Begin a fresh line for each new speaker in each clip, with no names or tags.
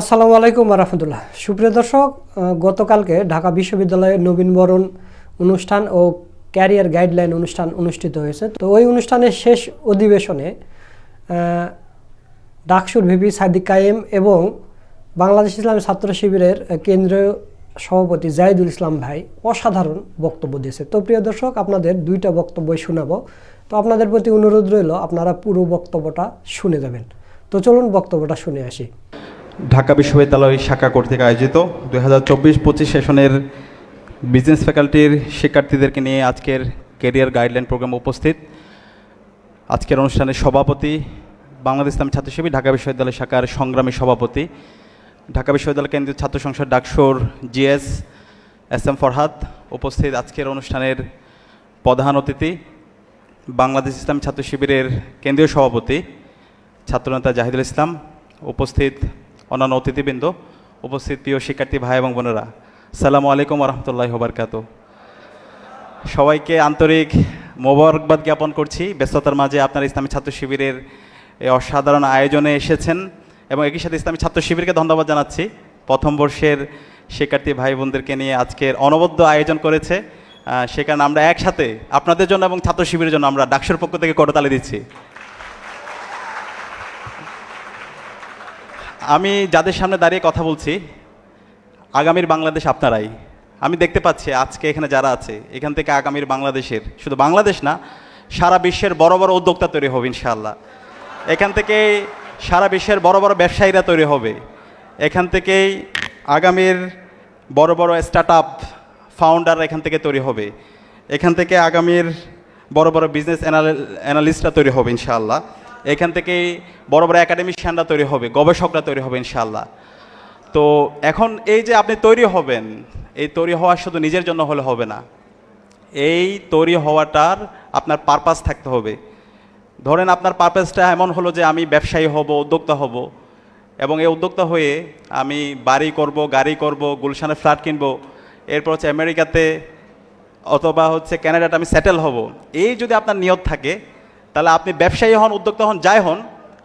আসসালামু আলাইকুম রহমতুল্লাহ। সুপ্রিয় দর্শক গতকালকে ঢাকা বিশ্ববিদ্যালয়ের নবীনবরণ অনুষ্ঠান ও ক্যারিয়ার গাইডলাইন অনুষ্ঠান অনুষ্ঠিত হয়েছে। তো ওই অনুষ্ঠানের শেষ অধিবেশনে ডাকসুর ভিপি সাদিক কায়েম এবং বাংলাদেশ ইসলামী ছাত্র শিবিরের কেন্দ্রীয় সভাপতি জাহিদুল ইসলাম ভাই অসাধারণ বক্তব্য দিয়েছে। তো প্রিয় দর্শক, আপনাদের দুইটা বক্তব্যই শোনাবো। তো আপনাদের প্রতি অনুরোধ রইল, আপনারা পুরো বক্তব্যটা শুনে যাবেন। তো চলুন বক্তব্যটা শুনে আসি।
ঢাকা বিশ্ববিদ্যালয় শাখা কর্তৃক আয়োজিত দুই হাজার চব্বিশ পঁচিশ সেশনের বিজনেস ফ্যাকাল্টির শিক্ষার্থীদেরকে নিয়ে আজকের কেরিয়ার গাইডলাইন প্রোগ্রাম উপস্থিত। আজকের অনুষ্ঠানের সভাপতি বাংলাদেশ ইসলামী ছাত্র শিবির ঢাকা বিশ্ববিদ্যালয় শাখার সংগ্রামী সভাপতি। ঢাকা বিশ্ববিদ্যালয় কেন্দ্রীয় ছাত্র সংসদ ডাকসুর জিএস এস এম ফরহাদ উপস্থিত আজকের অনুষ্ঠানের প্রধান অতিথি। বাংলাদেশ ইসলামী ছাত্র শিবিরের কেন্দ্রীয় সভাপতি ছাত্রনেতা জাহিদুল ইসলাম উপস্থিত। অন্যান্য অতিথিবৃন্দ, উপস্থিত প্রিয় শিক্ষার্থী ভাই এবং বোনেরা। সালামু আলাইকুম রহমতুল্লাহ হবারকাত সবাইকে আন্তরিক মোবারকবাদ জ্ঞাপন করছি। ব্যস্ততার মাঝে আপনার ইসলামী ছাত্র শিবিরের এই অসাধারণ আয়োজনে এসেছেন এবং একই সাথে ইসলামী ছাত্র শিবিরকে ধন্যবাদ জানাচ্ছি। প্রথম বর্ষের শিক্ষার্থী ভাই বোনদেরকে নিয়ে আজকের অনবদ্য আয়োজন করেছে। সে কারণে আমরা একসাথে আপনাদের জন্য এবং ছাত্র শিবিরের জন্য আমরা ডাকসুর পক্ষ থেকে করতালি দিচ্ছি। আমি যাদের সামনে দাঁড়িয়ে কথা বলছি, আগামীর বাংলাদেশ আপনারাই। আমি দেখতে পাচ্ছি আজকে এখানে যারা আছে, এখান থেকে আগামীর বাংলাদেশের, শুধু বাংলাদেশ না, সারা বিশ্বের বড় বড় উদ্যোক্তা তৈরি হবে ইনশাআল্লাহ। এখান থেকে সারা বিশ্বের বড় বড় ব্যবসায়ীরা তৈরি হবে। এখান থেকেই আগামীর বড় বড় স্টার্ট আপ ফাউন্ডার এখান থেকে তৈরি হবে। এখান থেকে আগামীর বড় বড় বিজনেস অ্যানালিস্টরা তৈরি হবে ইনশাআল্লাহ। এখান থেকেই বড় বড় একাডেমিশিয়ানরা তৈরি হবে, গবেষকরা তৈরি হবে ইনশাআল্লাহ। তো এখন এই যে আপনি তৈরি হবেন, এই তৈরি হওয়া শুধু নিজের জন্য হলে হবে না, এই তৈরি হওয়াটার আপনার পারপাস থাকতে হবে। ধরেন আপনার পারপাসটা এমন হলো যে আমি ব্যবসায়ী হব, উদ্যোক্তা হব, এবং এই উদ্যোক্তা হয়ে আমি বাড়ি করব, গাড়ি করব গুলশানে ফ্ল্যাট কিনবো, এরপর হচ্ছে আমেরিকাতে অথবা হচ্ছে ক্যানাডাতে আমি সেটেল হব। এই যদি আপনার নিয়ত থাকে তাহলে আপনি ব্যবসায়ী হন, উদ্যোক্তা হন, যাই হন,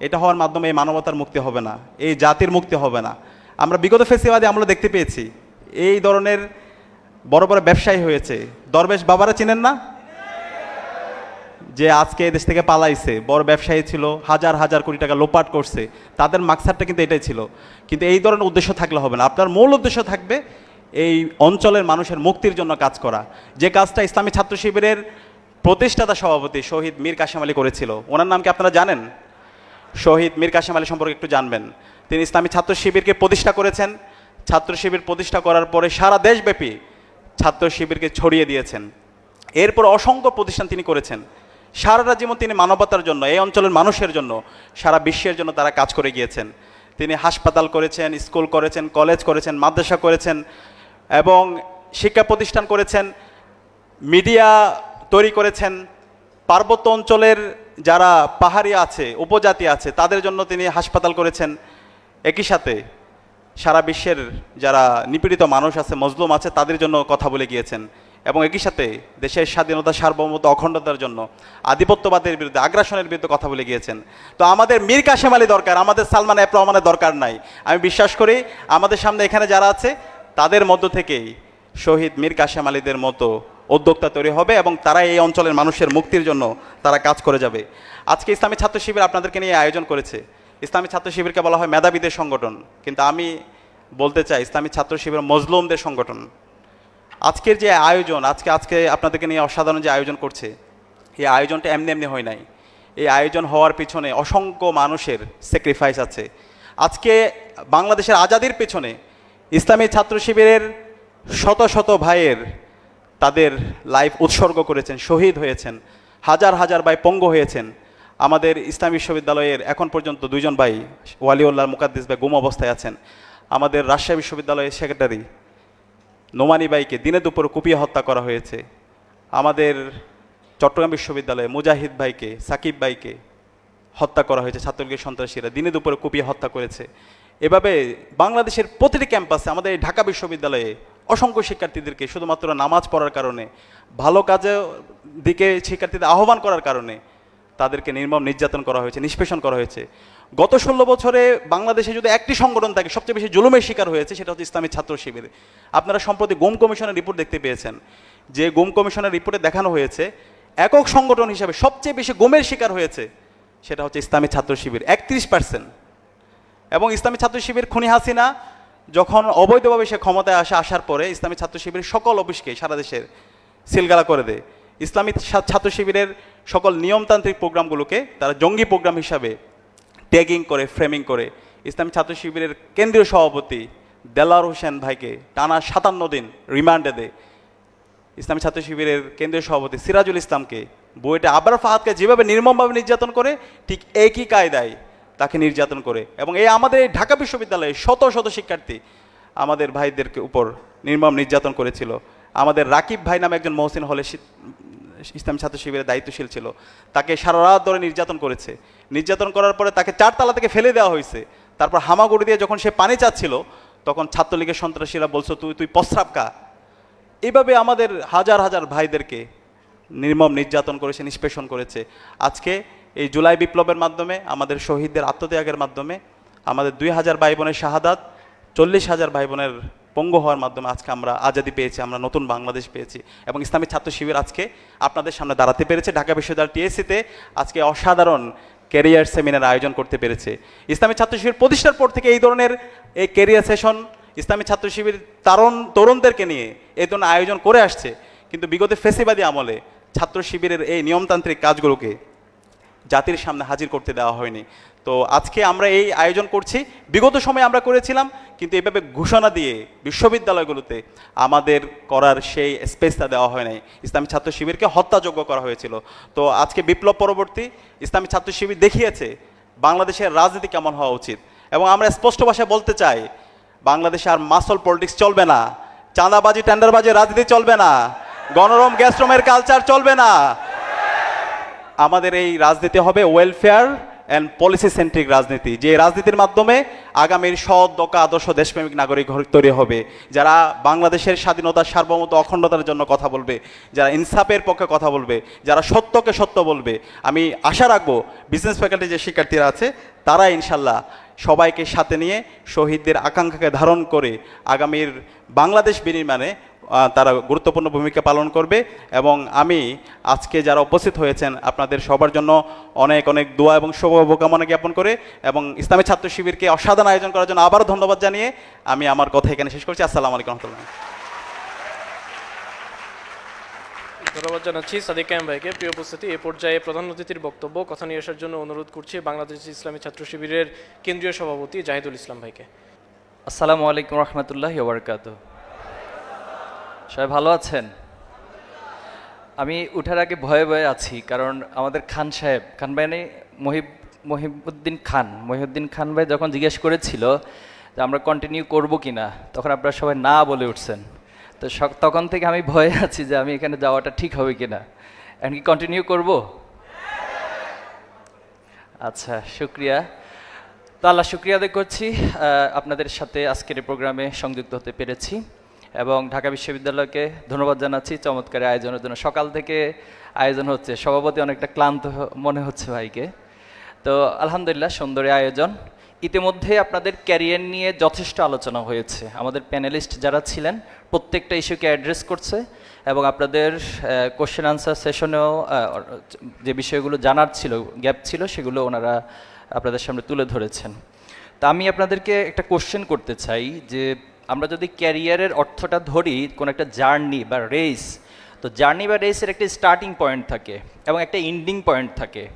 এটা হওয়ার মাধ্যমে এই মানবতার মুক্তি হবে না, এই জাতির মুক্তি হবে না। আমরা বিগত ফেসিবাদে আমরা দেখতে পেয়েছি, এই ধরনের বড় বড় ব্যবসায়ী হয়েছে। দরবেশ বাবারা চিনেন না? যে আজকে দেশ থেকে পালাইছে, বড় ব্যবসায়ী ছিল, হাজার হাজার কোটি টাকা লোপাট করছে, তাদের মাকসারটা কিন্তু এটাই ছিল। কিন্তু এই ধরনের উদ্দেশ্য থাকলে হবে না, আপনার মূল উদ্দেশ্য থাকবে এই অঞ্চলের মানুষের মুক্তির জন্য কাজ করা। যে কাজটা ইসলামী ছাত্র শিবিরের প্রতিষ্ঠাতা সভাপতি শহীদ মীর কাশেম আলী করেছিল। ওনার নাম কি আপনারা জানেন? শহীদ মীর কাশেম আলী সম্পর্কে একটু জানবেন। তিনি ইসলামী ছাত্র শিবিরকে প্রতিষ্ঠা করেছেন। ছাত্র শিবির প্রতিষ্ঠা করার পরে সারা দেশব্যাপী ছাত্র শিবিরকে ছড়িয়ে দিয়েছেন। এরপর অসংখ্য প্রতিষ্ঠান তিনি করেছেন। সারাটা জীবন তিনি মানবতার জন্য, এই অঞ্চলের মানুষের জন্য, সারা বিশ্বের জন্য তারা কাজ করে গিয়েছেন। তিনি হাসপাতাল করেছেন, স্কুল করেছেন, কলেজ করেছেন, মাদ্রাসা করেছেন এবং শিক্ষা প্রতিষ্ঠান করেছেন। মিডিয়া তৈরি করেছেন পার্বত্য অঞ্চলের যারা পাহাড়ি আছে, উপজাতি আছে, তাদের জন্য তিনি হাসপাতাল করেছেন। একই সাথে সারা বিশ্বের যারা নিপীড়িত মানুষ আছে, মজলুম আছে, তাদের জন্য কথা বলে গিয়েছেন। এবং একই সাথে দেশের স্বাধীনতা, সার্বভৌমত্ব, অখণ্ডতার জন্য আধিপত্যবাদের বিরুদ্ধে, আগ্রাসনের বিরুদ্ধে কথা বলে গিয়েছেন। তো আমাদের মীর কাশেম আলী দরকার, আমাদের সালমান এফ দরকার নাই। আমি বিশ্বাস করি আমাদের সামনে এখানে যারা আছে, তাদের মধ্য থেকেই শহীদ মীর কাশেম আলীদের মতো উদ্যোক্তা তৈরি হবে এবং তারা এই অঞ্চলের মানুষের মুক্তির জন্য তারা কাজ করে যাবে। আজকে ইসলামী ছাত্র শিবির আপনাদেরকে নিয়ে আয়োজন করেছে। ইসলামী ছাত্র শিবিরকে বলা হয় মেধাবীদের সংগঠন। কিন্তু আমি বলতে চাই, ইসলামী ছাত্র শিবির মজলুমদের সংগঠন। আজকের যে আয়োজন, আজকে আজকে আপনাদেরকে নিয়ে অসাধারণ যে আয়োজন করছে, এই আয়োজনটা এমনি এমনি হয় নাই। এই আয়োজন হওয়ার পিছনে অসংখ্য মানুষের স্যাক্রিফাইস আছে। আজকে বাংলাদেশের আজাদির পেছনে ইসলামী ছাত্র শিবিরের শত শত ভাইয়ের তাদের লাইফ উৎসর্গ করেছেন, শহীদ হয়েছেন, হাজার হাজার ভাই পঙ্গ হয়েছেন। আমাদের ইসলাম বিশ্ববিদ্যালয়ের এখন পর্যন্ত দুইজন ভাই, ওয়ালিউল্লাহ মুকাদ্দিস ভাই গুম অবস্থায় আছেন। আমাদের রাজশাহী বিশ্ববিদ্যালয়ের সেক্রেটারি নোমানি বাইকে দিনে দুপুর কুপিয়ে হত্যা করা হয়েছে। আমাদের চট্টগ্রাম বিশ্ববিদ্যালয়ে মুজাহিদ ভাইকে, সাকিব ভাইকে হত্যা করা হয়েছে, ছাত্রলীগের সন্ত্রাসীরা দিনে দুপুরে কুপিয়ে হত্যা করেছে। এভাবে বাংলাদেশের প্রতিটি ক্যাম্পাসে আমাদের ঢাকা বিশ্ববিদ্যালয়ে অসংখ্য শিক্ষার্থীদেরকে শুধুমাত্র নামাজ পড়ার কারণে, ভালো কাজে দিকে শিক্ষার্থীদের আহ্বান করার কারণে তাদেরকে নির্মম নির্যাতন করা হয়েছে, নিষ্পেষণ করা হয়েছে। গত ষোলো বছরে বাংলাদেশে যদি একটি সংগঠন থাকে, সবচেয়ে বেশি জুলুমের শিকার হয়েছে, সেটা হচ্ছে ইসলামী ছাত্র শিবির। আপনারা সম্প্রতি গুম কমিশনের রিপোর্ট দেখতে পেয়েছেন, যে গুম কমিশনের রিপোর্টে দেখানো হয়েছে, একক সংগঠন হিসাবে সবচেয়ে বেশি গুমের শিকার হয়েছে, সেটা হচ্ছে ইসলামী ছাত্র শিবির, একত্রিশ পার্সেন্ট এবং ইসলামী ছাত্র শিবির খুনি হাসিনা যখন অবৈধভাবে সে ক্ষমতায় আসে, আসার পরে ইসলামী ছাত্র শিবিরের সকল অফিসকে সারা দেশের সিলগালা করে দেয়। ইসলামী ছাত্র শিবিরের সকল নিয়মতান্ত্রিক প্রোগ্রামগুলোকে তারা জঙ্গি প্রোগ্রাম হিসাবে ট্যাগিং করে, ফ্রেমিং করে। ইসলামী ছাত্র শিবিরের কেন্দ্রীয় সভাপতি দেলার হোসেন ভাইকে টানা সাতান্ন দিন রিমান্ডে দেয়। ইসলামী ছাত্র শিবিরের কেন্দ্রীয় সভাপতি সিরাজুল ইসলামকে বইটা আবার ফাহাদকে যেভাবে নির্মমভাবে নির্যাতন করে, ঠিক একই কায়দায় তাকে নির্যাতন করে এবং এই আমাদের এই ঢাকা বিশ্ববিদ্যালয়ে শত শত শিক্ষার্থী আমাদের ভাইদেরকে উপর নির্মম নির্যাতন করেছিল। আমাদের রাকিব ভাই নামে একজন মহসিন হলে ইসলাম ছাত্র শিবিরের দায়িত্বশীল ছিল। তাকে সারা রাত ধরে নির্যাতন করেছে। নির্যাতন করার পরে তাকে চারতলা থেকে ফেলে দেওয়া হয়েছে। তারপর হামাগুড়ি দিয়ে যখন সে পানি চাচ্ছিল, তখন ছাত্রলীগের সন্ত্রাসীরা বলছো, তুই তুই প্রস্রাব কা এইভাবে আমাদের হাজার হাজার ভাইদেরকে নির্মম নির্যাতন করেছে, নিষ্পেষণ করেছে। আজকে এই জুলাই বিপ্লবের মাধ্যমে, আমাদের শহীদদের আত্মত্যাগের মাধ্যমে, আমাদের দুই হাজার ভাই বোনের শাহাদাত, চল্লিশ হাজার ভাই বোনের পঙ্গু হওয়ার মাধ্যমে আজকে আমরা আজাদি পেয়েছি, আমরা নতুন বাংলাদেশ পেয়েছি। এবং ইসলামী ছাত্র শিবির আজকে আপনাদের সামনে দাঁড়াতে পেরেছে। ঢাকা বিশ্ববিদ্যালয় টিএসসিতে আজকে অসাধারণ ক্যারিয়ার সেমিনার আয়োজন করতে পেরেছে। ইসলামী ছাত্র শিবির প্রতিষ্ঠার পর থেকে এই ধরনের এই ক্যারিয়ার সেশন, ইসলামী ছাত্র শিবির তরুণ তরুণদেরকে নিয়ে এই ধরনের আয়োজন করে আসছে। কিন্তু বিগত ফেসিবাদী আমলে ছাত্র শিবিরের এই নিয়মতান্ত্রিক কাজগুলোকে জাতির সামনে হাজির করতে দেওয়া হয়নি। তো আজকে আমরা এই আয়োজন করছি। বিগত সময়ে আমরা করেছিলাম, কিন্তু এভাবে ঘোষণা দিয়ে বিশ্ববিদ্যালয়গুলোতে আমাদের করার সেই স্পেসটা দেওয়া হয় নাই। ইসলামী ছাত্র শিবিরকে হত্যাযোগ্য করা হয়েছিল। তো আজকে বিপ্লব পরবর্তী ইসলামী ছাত্র শিবির দেখিয়েছে বাংলাদেশের রাজনীতি কেমন হওয়া উচিত। এবং আমরা স্পষ্ট ভাষায় বলতে চাই, বাংলাদেশে আর মাসল পলিটিক্স চলবে না। চাঁদাবাজি টেন্ডারবাজি রাজনীতি চলবে না। গণরম গ্যাসরমের কালচার চলবে না। আমাদের এই রাজনীতি হবে ওয়েলফেয়ার অ্যান্ড পলিসি সেন্ট্রিক রাজনীতি, যে রাজনীতির মাধ্যমে আগামীর সৎ দকা আদর্শ দেশপ্রেমিক নাগরিক তৈরি হবে। যারা বাংলাদেশের স্বাধীনতা সার্বভৌমত্ব অখণ্ডতার জন্য কথা বলবে, যারা ইনসাফের পক্ষে কথা বলবে, যারা সত্যকে সত্য বলবে, আমি আশা রাখব বিজনেস ফ্যাকাল্টি যে শিক্ষার্থীরা আছে তারা ইনশাল্লাহ সবাইকে সাথে নিয়ে শহীদদের আকাঙ্ক্ষাকে ধারণ করে আগামীর বাংলাদেশ বিনির্মাণে তারা গুরুত্বপূর্ণ ভূমিকা পালন করবে এবং আমি আজকে যারা উপস্থিত হয়েছেন আপনাদের সবার জন্য অনেক অনেক দোয়া এবং শুভকামনা জ্ঞাপন করে এবং ইসলামী ছাত্র শিবিরকে অসাধারণ আয়োজন করার জন্য আবারও ধন্যবাদ জানিয়ে আমি আমার কথা এখানে শেষ করছি। আসসালামু আলাইকুম রহমতুল্লাহ।
ধন্যবাদ জানাচ্ছি সাদিক কায়েম ভাইকে। প্রিয় উপস্থিতি এ পর্যায়ে প্রধান অতিথির বক্তব্য কথা নিয়ে আসার জন্য অনুরোধ করছি বাংলাদেশ ইসলামী ছাত্র শিবিরের কেন্দ্রীয় সভাপতি জাহিদুল ইসলাম ভাইকে।
আসসালামু আলাইকুম রহমতুল্লাহ ওবরকাত সবাই ভালো আছেন? আমি উঠার আগে ভয়ে ভয়ে আছি, কারণ আমাদের খান সাহেব, খান ভাই নেই, মহিব, মহিবুদ্দিন খান। মহিউদ্দিন খান ভাই যখন জিজ্ঞেস করেছিল যে আমরা কন্টিনিউ করব কি না তখন আপনারা সবাই না বলে উঠছেন। তো তখন থেকে আমি ভয়ে আছি যে আমি এখানে যাওয়াটা ঠিক হবে কি না এখন কি কন্টিনিউ করব? আচ্ছা শুক্রিয়া। তো আল্লাহ শুক্রিয়া আদায় করছি। আপনাদের সাথে আজকের প্রোগ্রামে সংযুক্ত হতে পেরেছি। এবং ঢাকা বিশ্ববিদ্যালয়কে ধন্যবাদ জানাচ্ছি চমৎকার আয়োজনের জন্য। সকাল থেকে আয়োজন হচ্ছে। সভাপতি অনেকটা ক্লান্ত মনে হচ্ছে ভাইকে। তো আলহামদুলিল্লাহ, সুন্দরী আয়োজন। ইতিমধ্যে আপনাদের ক্যারিয়ার নিয়ে যথেষ্ট আলোচনা হয়েছে। আমাদের প্যানেলিস্ট যারা ছিলেন, প্রত্যেকটা ইস্যুকে অ্যাড্রেস করছে এবং আপনাদের কোশ্চেন আনসার সেশনেও যে বিষয়গুলো জানার ছিল গ্যাপ ছিল, সেগুলো ওনারা আপনাদের সামনে তুলে ধরেছেন। তা আমি আপনাদেরকে একটা কোশ্চেন করতে চাই যে আমরা যদি ক্যারিয়ারের অর্থটা ধরি, কোনো একটা জার্নি বা রেস, তো জার্নি বা রেসের একটা স্টার্টিং পয়েন্ট থাকে এবং একটা এন্ডিং পয়েন্ট থাকে।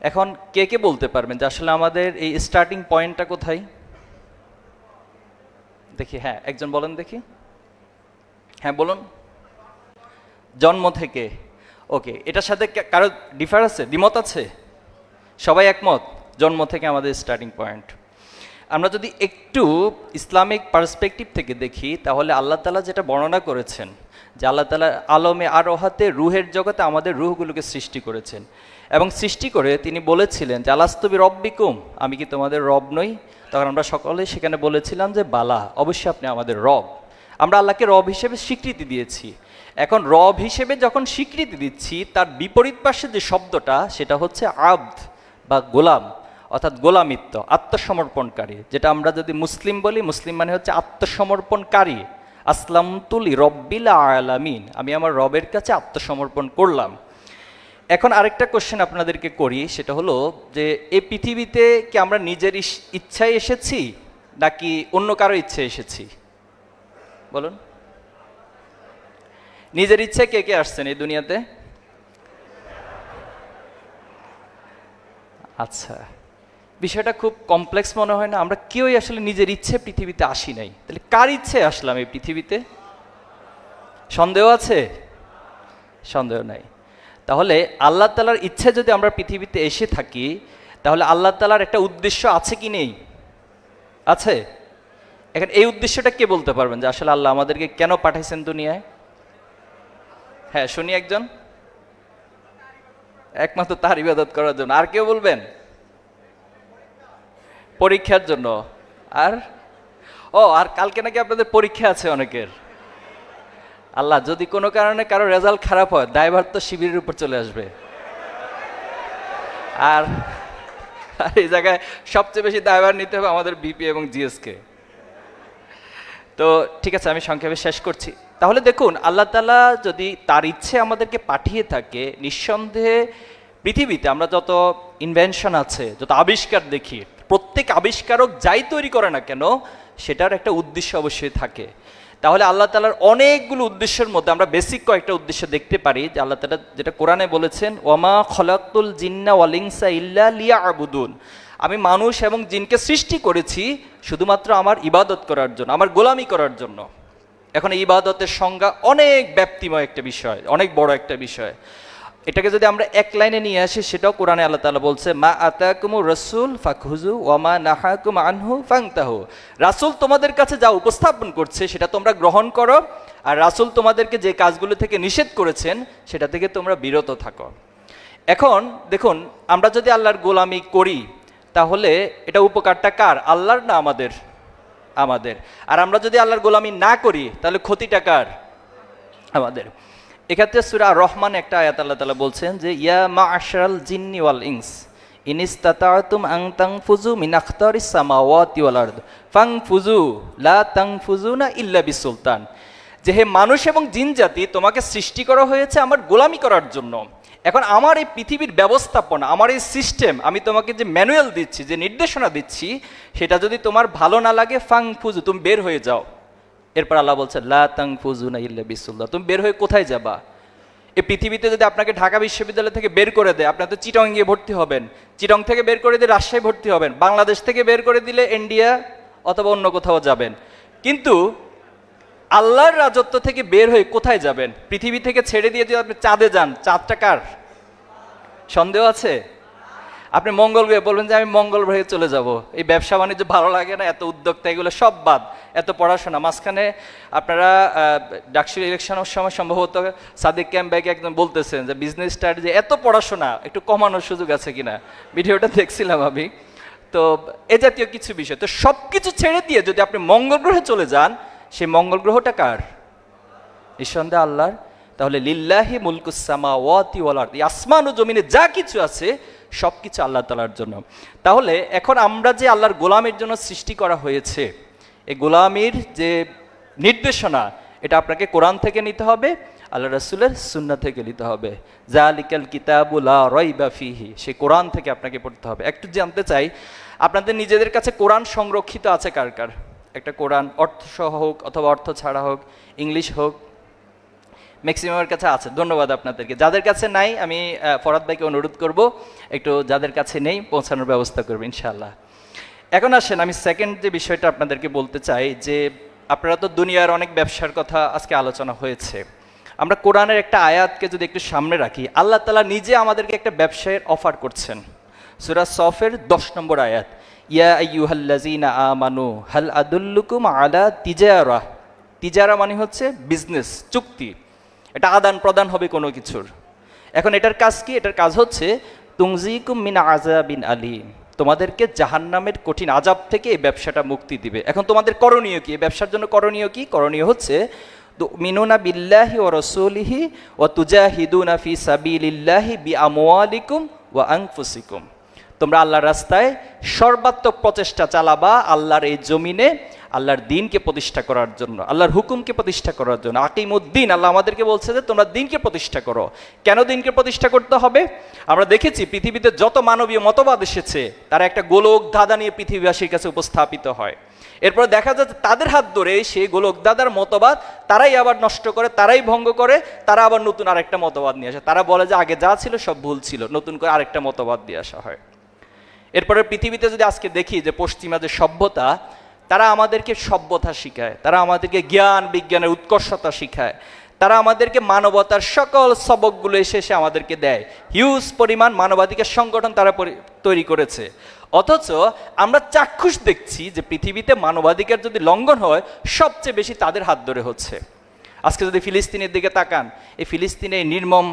এখন কে কে বলতে পারবেন যে আসলে আমাদের এই স্টার্টিং পয়েন্টটা কোথায়? দেখি হ্যাঁ একজন বলেন দেখি। হ্যাঁ বলুন। জন্ম থেকে। ওকে, এটার সাথে কারও ডিফার আছে? দ্বিমত আছে? সবাই একমত? জন্ম থেকে আমাদের স্টার্টিং পয়েন্ট আমরা যদি একটু ইসলামিক পার্সপেক্টিভ থেকে দেখি, তাহলে আল্লাহ তালা যেটা বর্ণনা করেছেন, যে আল্লাহ তালা আলমে আর ওহাতে রুহের জগতে আমাদের রুহগুলোকে সৃষ্টি করেছেন। এবং সৃষ্টি করে তিনি বলেছিলেন যে আলাস্তবি রব্বিকুম আমি কি তোমাদের রব নই? তখন আমরা সকলেই সেখানে বলেছিলাম যে, বালা, অবশ্যই আপনি আমাদের রব। আমরা আল্লাহকে রব হিসেবে স্বীকৃতি দিয়েছি। এখন রব হিসেবে যখন স্বীকৃতি দিচ্ছি, তার বিপরীত পাশে যে শব্দটা, সেটা হচ্ছে আব্দ বা গোলাম। অর্থাৎ গোলামিত্ব, আত্মসমর্পণকারী, যেটা আমরা যদি মুসলিম বলি, মুসলিম মানে হচ্ছে আত্মসমর্পণকারী। আসলাম তুলি রব্বিল আলামিন, আমি আমার রবের কাছে আত্মসমর্পণ করলাম। এখন আরেকটা কোশ্চেন আপনাদেরকে করি, সেটা হলো যে এই পৃথিবীতে কি আমরা নিজের ইচ্ছায় এসেছি, নাকি অন্য কারও ইচ্ছে এসেছি? বলুন। নিজের ইচ্ছে কে কে আসছেন এই দুনিয়াতে? আচ্ছা। বিষয়টা খুব কমপ্লেক্স মনে হয় না। আমরা কেউই আসলে নিজের ইচ্ছে পৃথিবীতে আসি নাই। তাহলে কার ইচ্ছে আসলাম এই পৃথিবীতে? সন্দেহ আছে? সন্দেহ নাই। তাহলে আল্লাহ তালার ইচ্ছে যদি আমরা পৃথিবীতে এসে থাকি, তাহলে আল্লাহ তালার একটা উদ্দেশ্য আছে কি নেই? আছে? এখন এই উদ্দেশ্যটা কে বলতে পারবেন যে আসলে আল্লাহ আমাদেরকে কেন পাঠাইছেন দুনিয়ায়? হ্যাঁ শুনি একজন। একমাত্র তার ইবাদত করার জন্য। আর কেউ বলবেন? পরীক্ষার জন্য। আর, ও, আর কালকে নাকি আপনাদের পরীক্ষা আছে অনেকের। আল্লাহ, যদি কোনো কারণে কারও রেজাল্ট খারাপ হয়, ড্রাইভার তো শিবিরের উপর চলে আসবে। আর আর এই জায়গায় সবচেয়ে বেশি ড্রাইভার নিতে হবে আমাদের বিপি এবং জিএসকে। তো ঠিক আছে, আমি সংক্ষেপে শেষ করছি। তাহলে দেখুন, আল্লাহ তালা যদি তার ইচ্ছে আমাদেরকে পাঠিয়ে থাকে, নিঃসন্দেহে পৃথিবীতে আমরা যত ইনভেনশন আছে, যত আবিষ্কার দেখি প্রত্যেক আবিষ্কারক যাই তৈরি করে না কেন, সেটার একটা উদ্দেশ্য অবশ্যই থাকে। তাহলে আল্লাহ তালার অনেকগুলো উদ্দেশ্যের মধ্যে আমরা বেসিক কয়েকটা উদ্দেশ্য দেখতে পারি, যে আল্লাহ তালা যেটা কোরআনে বলেছেন ওমা খলাকুল জিন্না ওয়ালিংসা ইল্লা লিয়া আবুদুন আমি মানুষ এবং জিনকে সৃষ্টি করেছি শুধুমাত্র আমার ইবাদত করার জন্য, আমার গোলামি করার জন্য। এখন ইবাদতের সংজ্ঞা অনেক ব্যাপ্তিময় একটা বিষয়, অনেক বড় একটা বিষয়। এটাকে যদি আমরা এক লাইনে নিয়ে আসি, সেটাও কোরআনে আল্লাহ তালা বলছে, মা আতাকুমু রসুল ফাকহুজু ওয়ামা নাহাকুম আনহু ফাংতাহু রাসুল তোমাদের কাছে যা উপস্থাপন করছে, সেটা তোমরা গ্রহণ করো, আর রাসুল তোমাদেরকে যে কাজগুলো থেকে নিষেধ করেছেন, সেটা থেকে তোমরা বিরত থাকো। এখন দেখুন, আমরা যদি আল্লাহর গোলামি করি, তাহলে এটা উপকারটা কার? আল্লাহর না আমাদের? আমাদের। আর আমরা যদি আল্লাহর গোলামি না করি, তাহলে ক্ষতিটা কার? আমাদের। এক্ষেত্রে সুরা রহমান একটা আয়াত আল্লাহ তালা বলছেন যে, ইয়া মা আশরাল জিন্নি ওয়াল ইংস ইনিস্তাতাতুম আং তাং ফুজু মিন আখতারিস সামাওয়াতি ওয়াল আরদ ফাং ফুজু লা তাং ফুজু না ইল্লা বিসুলতান। যে হে মানুষ এবং জিন জাতি, তোমাকে সৃষ্টি করা হয়েছে আমার গোলামি করার জন্য। এখন আমার এই পৃথিবীর ব্যবস্থাপনা, আমার এই সিস্টেম, আমি তোমাকে যে ম্যানুয়াল দিচ্ছি, যে নির্দেশনা দিচ্ছি, সেটা যদি তোমার ভালো না লাগে ফাং ফুজু তুমি বের হয়ে যাও। এরপর আল্লাহ বলছে, লা তাং ফুজু না ইল্লা বিসুল্লাহ তুমি বের হয়ে কোথায় যাবা? এই পৃথিবীতে যদি আপনাকে ঢাকা বিশ্ববিদ্যালয় থেকে বের করে দেয় আপনার তো চিটং গিয়ে ভর্তি হবেন। চিটং থেকে বের করে দিয়ে রাজশাহী ভর্তি হবেন। বাংলাদেশ থেকে বের করে দিলে ইন্ডিয়া অথবা অন্য কোথাও যাবেন। কিন্তু আল্লাহর রাজত্ব থেকে বের হয়ে কোথায় যাবেন? পৃথিবী থেকে ছেড়ে দিয়ে যদি আপনি চাঁদে যান, চাঁদটা কার? সন্দেহ আছে? আপনি মঙ্গল গ্রহে বলবেন যে, আমি মঙ্গল গ্রহে চলে যাব। এই ব্যবসা বাণিজ্য ভালো লাগে না, এত উদ্যোক্তা, এগুলো সব বাদ, এত পড়াশোনা। মাঝখানে আপনারা ডাকসুর ইলেকশনের সময় সম্ভবত সাদিক ক্যাম্প ব্যাগে একদম বলতেছেন যে বিজনেস স্ট্র্যাটেজি এত পড়াশোনা, একটু কমানোর সুযোগ আছে কিনা? ভিডিওটা দেখছিলাম আমি। তো এ জাতীয় কিছু বিষয়। তো সব কিছু ছেড়ে দিয়ে যদি আপনি মঙ্গল গ্রহে চলে যান, সেই মঙ্গল গ্রহটা কার? নিঃসন্দেহ আল্লাহর। তাহলে লিল্লাহি মুলকুসামা ওয়াতি ওয়ালার আসমান ও জমিনে যা কিছু আছে সব কিছু আল্লাহ তালার জন্য। তাহলে এখন আমরা যে আল্লাহর গোলামের জন্য সৃষ্টি করা হয়েছে, এই গোলামির যে নির্দেশনা, এটা আপনাকে কোরআন থেকে নিতে হবে আল্লাহ রাসুলের সুন্না থেকে নিতে হবে। জালিকাল কিতাবুলা রইবা ফিহি সেই কোরআন থেকে আপনাকে পড়তে হবে। একটু জানতে চাই, আপনাদের নিজেদের কাছে কোরআন সংরক্ষিত আছে কার কার? একটা কোরআন অর্থ সহ হোক অথবা অর্থ ছাড়া হোক, ইংলিশ হোক ম্যাক্সিমামের কাছে আছে। ধন্যবাদ আপনাদেরকে। যাদের কাছে নাই, আমি ফরাদ ভাইকে অনুরোধ করব, একটু যাদের কাছে নেই, পৌঁছানোর ব্যবস্থা করব ইনশাল্লাহ এখন আসেন, আমি সেকেন্ড যে বিষয়টা আপনাদেরকে বলতে চাই, যে আপনারা তো দুনিয়ার অনেক ব্যবসার কথা আজকে আলোচনা হয়েছে। আমরা কোরআনের একটা আয়াতকে যদি একটু সামনে রাখি, আল্লাহ তালা নিজে আমাদেরকে একটা ব্যবসায়ের অফার করছেন। সুরা সফের দশ নম্বর আয়াত, ইয়া আইয়ুহাল্লাজিনা হাল আদুল্লুকুম আলা তিজারা। তিজারা মানে হচ্ছে বিজনেস চুক্তি। এটা আদান প্রদান হবে কোনো কিছুর। এখন এটার কাজ কি? এটার কাজ হচ্ছে তুংজিকুম মিন আজাবিন আলিম। তোমাদেরকে জাহান্নামের কঠিন আজাব থেকে এই ব্যবসাটা মুক্তি দিবে। এখন তোমাদের করণীয় কি? ব্যবসার জন্য করণীয় কি? করণীয় হচ্ছে মিনুনা বিল্লাহি ও রসুলিহি ও তুজাহিদুনা ফি সাবিলিল্লাহি বি আমওয়ালিকুম ওয়া আনফুসিকুম। তোমরা আল্লাহর রাস্তায় সর্বাত্মক প্রচেষ্টা চালাবা, আল্লাহর এই জমিনে আল্লাহর দিনকে প্রতিষ্ঠা করার জন্য, আল্লাহর হুকুমকে প্রতিষ্ঠা করার জন্য, আকিমুদ্দিন, আল্লাহ আমাদেরকে বলছে যে তোমরা দিনকে প্রতিষ্ঠা করো। কেন দিনকে প্রতিষ্ঠা করতে হবে? আমরা দেখেছি পৃথিবীতে যত মানবীয় মতবাদ এসেছে, তারা একটা গোলক ধাঁধা নিয়ে পৃথিবীবাসীর কাছে উপস্থাপিত হয়। এরপর দেখা যাচ্ছে তাদের হাত ধরে সেই গোলক দাদার মতবাদ তারাই আবার নষ্ট করে, তারাই ভঙ্গ করে, তারা আবার নতুন আরেকটা মতবাদ নিয়ে আসে। তারা বলে যে আগে যা ছিল সব ভুল ছিল, নতুন করে আরেকটা মতবাদ দিয়ে আসা হয়। এরপরে পৃথিবীতে যদি আজকে দেখি যে পশ্চিমা যে সভ্যতা তারা আমাদেরকে সভ্যতা শিখায়, তারা আমাদেরকে জ্ঞান, বিজ্ঞানের উৎকর্ষতা শিখায়, তারা আমাদেরকে মানবতার সকল সবকগুলো এসে এসে আমাদেরকে দেয়। হিউজ পরিমাণ মানবাধিকার সংগঠন তারা তৈরি করেছে। অথচ আমরা চাক্ষুষ দেখছি যে পৃথিবীতে মানবাধিকার যদি লঙ্ঘন হয়, সবচেয়ে বেশি তাদের হাত ধরে হচ্ছে। আজকে যদি ফিলিস্তিনের দিকে তাকান, এই ফিলিস্তিনে নির্মম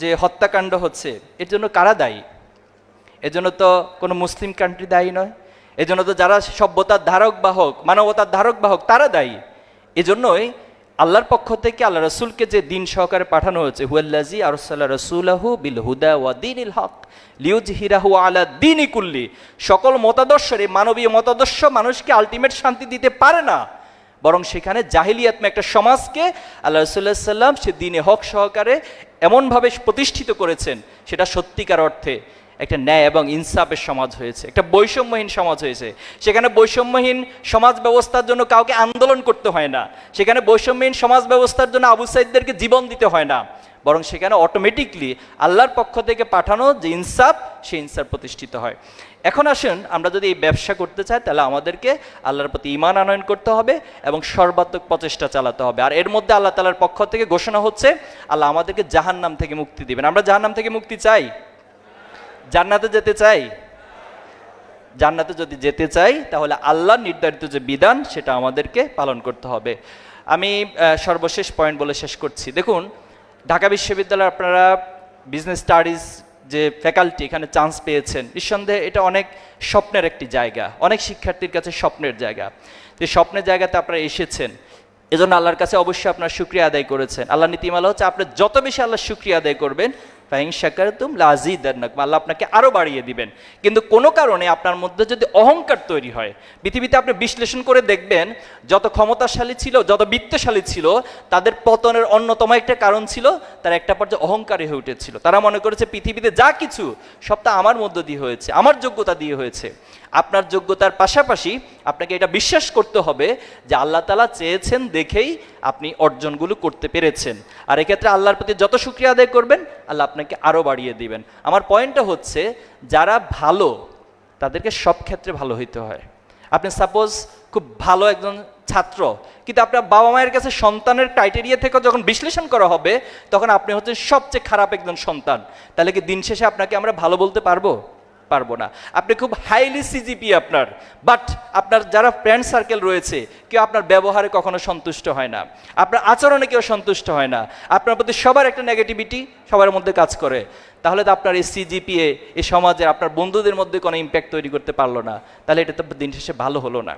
যে হত্যাকাণ্ড হচ্ছে, এর জন্য কারা দায়ী? এজন্য তো কোনো মুসলিম কান্ট্রি দায়ী নয়। এজন্য তো যারা সভ্যতার ধারক বাহক মানবতার ধারক বাহক তারা দায়ী। এজন্যই আল্লাহর পক্ষ থেকে আল্লাহ রসুলকে যে দিন সহকারে পাঠানো হয়েছে হুয়াল্লাজি আরসাল্লাহ রসুলাহু বিল হুদা ওয়া দিনিল হক লিউজ হিরাহু আলা দিনই কুল্লি। সকল মতাদর্শের, এই মানবীয় মতাদর্শ মানুষকে আলটিমেট শান্তি দিতে পারে না। বরং সেখানে জাহিলিয়াতমে একটা সমাজকে আল্লাহ রসুল্লাহ সাল্লাম সে দিনে হক সহকারে এমনভাবে প্রতিষ্ঠিত করেছেন, সেটা সত্যিকার অর্থে। একটা ন্যায় এবং ইনসাফের সমাজ হয়েছে, একটা বৈষম্যহীন সমাজ হয়েছে। সেখানে বৈষম্যহীন সমাজ ব্যবস্থার জন্য কাউকে আন্দোলন করতে হয় না। সেখানে বৈষম্যহীন সমাজ ব্যবস্থার জন্য আবু সাইদদেরকে জীবন দিতে হয় না। বরং সেখানে অটোমেটিকলি আল্লাহর পক্ষ থেকে পাঠানো যে ইনসাফ, সেই ইনসাফ প্রতিষ্ঠিত হয়। এখন আসুন আমরা যদি এই ব্যবসা করতে চাই, তাহলে আমাদেরকে আল্লাহর প্রতি ইমান আনয়ন করতে হবে এবং সর্বাত্মক প্রচেষ্টা চালাতে হবে। আর এর মধ্যে আল্লাহ তালার পক্ষ থেকে ঘোষণা হচ্ছে, আল্লাহ আমাদেরকে জাহান্নাম থেকে মুক্তি দিবেন। আমরা জাহান্নাম থেকে মুক্তি চাই? জান্নাতে যেতে চাই? জান্নাতে যদি যেতে চাই, তাহলে আল্লাহ নির্ধারিত যে বিধান, সেটা আমাদেরকে পালন করতে হবে। আমি সর্বশেষ পয়েন্ট বলে শেষ করছি। দেখুন, ঢাকা বিশ্ববিদ্যালয়ে আপনারা বিজনেস স্টাডিজ যে ফ্যাকাল্টি এখানে চান্স পেয়েছেন, নিঃসন্দেহে এটা অনেক স্বপ্নের একটি জায়গা। অনেক শিক্ষার্থীর কাছে স্বপ্নের জায়গা। যে স্বপ্নের জায়গাতে আপনারা এসেছেন, এজন্য আল্লাহর কাছে অবশ্যই আপনার শুক্রিয়া আদায় করেছেন। আল্লাহ নীতিমালা হচ্ছে, আপনি যত বেশি আল্লাহ শুক্রিয়া আদায় করবেন ফাইন দেন লাজিদান্নাকুম আল্লাহ আপনাকে আরও বাড়িয়ে দিবেন। কিন্তু কোনো কারণে আপনার মধ্যে যদি অহংকার তৈরি হয়, পৃথিবীতে আপনি বিশ্লেষণ করে দেখবেন, যত ক্ষমতাশালী ছিল, যত বিত্তশালী ছিল, তাদের পতনের অন্যতম একটা কারণ ছিল, তার একটা পর্যায়ে অহংকারী হয়ে উঠেছিল। তারা মনে করেছে, পৃথিবীতে যা কিছু সব তা আমার মধ্য দিয়ে হয়েছে, আমার যোগ্যতা দিয়ে হয়েছে। আপনার যোগ্যতার পাশাপাশি আপনাকে এটা বিশ্বাস করতে হবে যে আল্লাহ তালা চেয়েছেন দেখেই আপনি অর্জনগুলো করতে পেরেছেন। আর এক্ষেত্রে আল্লাহর প্রতি যত শুক্রিয়া আদায় করবেন, আল্লাহ আপনাকে আরও বাড়িয়ে দিবেন। আমার পয়েন্টটা হচ্ছে, যারা ভালো, তাদেরকে সব ক্ষেত্রে ভালো হইতে হয়। আপনি সাপোজ খুব ভালো একজন ছাত্র, কিন্তু আপনার বাবা মায়ের কাছে সন্তানের ক্রাইটেরিয়া থেকে যখন বিশ্লেষণ করা হবে, তখন আপনি হচ্ছেন সবচেয়ে খারাপ একজন সন্তান। তাহলে কি দিন শেষে আপনাকে আমরা ভালো বলতে পারব? পারব না। আপনি খুব হাইলি সিজিপি আপনার বাট আপনার যারা ফ্রেন্ড সার্কেল রয়েছে, কেউ আপনার ব্যবহারে কখনো সন্তুষ্ট হয় না। আপনার আচরণে কেউ সন্তুষ্ট হয় না। আপনার প্রতি সবার একটা নেগেটিভিটি সবার মধ্যে কাজ করে। তাহলে তো আপনার এই সিজিপিএ এই সমাজে আপনার বন্ধুদের মধ্যে কোনো ইম্প্যাক্ট তৈরি করতে পারল না। তাহলে এটা তো দিন শেষে ভালো হলো না।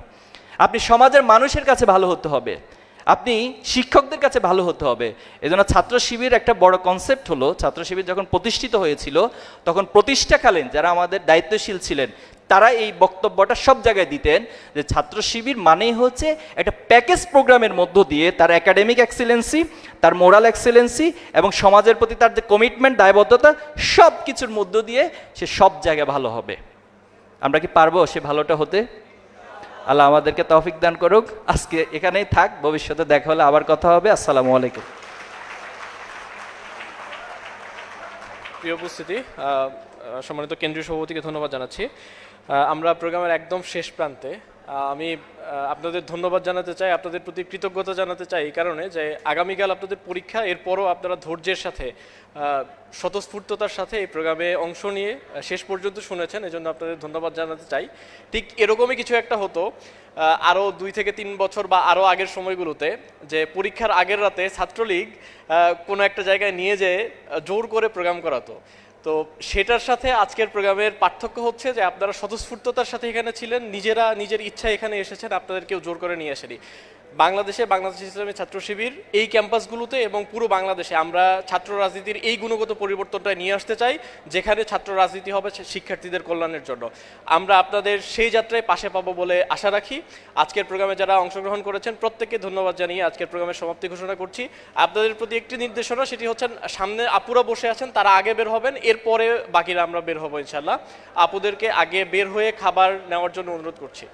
আপনি সমাজের মানুষের কাছে ভালো হতে হবে। আপনি শিক্ষকদের কাছে ভালো হতে হবে। এজন্য ছাত্র শিবির একটা বড় কনসেপ্ট হলো, ছাত্র শিবির যখন প্রতিষ্ঠিত হয়েছিল, তখন প্রতিষ্ঠাকালীন যারা আমাদের দায়িত্বশীল ছিলেন, তারা এই বক্তব্যটা সব জায়গায় দিতেন যে ছাত্র শিবির মানেই হচ্ছে একটা প্যাকেজ প্রোগ্রামের মধ্য দিয়ে তার একাডেমিক এক্সেলেন্সি তার মোরাল এক্সেলেন্সি এবং সমাজের প্রতি তার যে কমিটমেন্ট দায়বদ্ধতা সব কিছুর মধ্য দিয়ে সে সব জায়গায় ভালো হবে। আমরা কি পারব সে ভালোটা হতে? আল্লাহ আমাদেরকে তৌফিক দান করুক। আজকে এখানেই থাক, ভবিষ্যতে দেখা হলে আবার কথা হবে। আসসালামু আলাইকুম।
প্রিয় উপস্থিতি সম্মানিত কেন্দ্রীয় সভাপতিকে ধন্যবাদ জানাচ্ছি। আমরা প্রোগ্রামের একদম শেষ প্রান্তে আমি আপনাদের ধন্যবাদ জানাতে চাই, আপনাদের প্রতি কৃতজ্ঞতা জানাতে চাই এই কারণে যে আগামীকাল আপনাদের পরীক্ষা, এরপরও আপনারা ধৈর্যের সাথে স্বতঃস্ফূর্ততার সাথে এই প্রোগ্রামে অংশ নিয়ে শেষ পর্যন্ত শুনেছেন, এজন্য আপনাদের ধন্যবাদ জানাতে চাই। ঠিক এরকমই কিছু একটা হতো আরও দুই থেকে তিন বছর বা আরও আগের সময়গুলোতে, যে পরীক্ষার আগের রাতে ছাত্রলীগ কোনো একটা জায়গায় নিয়ে যেয়ে জোর করে প্রোগ্রাম করাতো। তো সেটার সাথে আজকের প্রোগ্রামের পার্থক্য হচ্ছে যে আপনারা স্বতঃস্ফূর্ততার সাথে এখানে ছিলেন, নিজেরা নিজের ইচ্ছা এখানে এসেছেন, আপনাদের কেউ জোর করে নিয়ে আসেনি। বাংলাদেশে বাংলাদেশ ইসলামী ছাত্র শিবির, এই ক্যাম্পাসগুলোতে এবং পুরো বাংলাদেশে আমরা ছাত্র রাজনীতির এই গুণগত পরিবর্তনটা নিয়ে আসতে চাই, যেখানে ছাত্র রাজনীতি হবে শিক্ষার্থীদের কল্যাণের জন্য। আমরা আপনাদের সেই যাত্রায় পাশে পাবো বলে আশা রাখি। আজকের প্রোগ্রামে যারা অংশগ্রহণ করেছেন, প্রত্যেককে ধন্যবাদ জানিয়ে আজকের প্রোগ্রামের সমাপ্তি ঘোষণা করছি। আপনাদের প্রতি একটি নির্দেশনা, সেটি হচ্ছে সামনে আপুরা বসে আছেন, তারা আগে বের হবেন, এরপরে বাকিরা আমরা বের হব ইনশাল্লাহ আপুদেরকে আগে বের হয়ে খাবার নেওয়ার জন্য অনুরোধ করছি।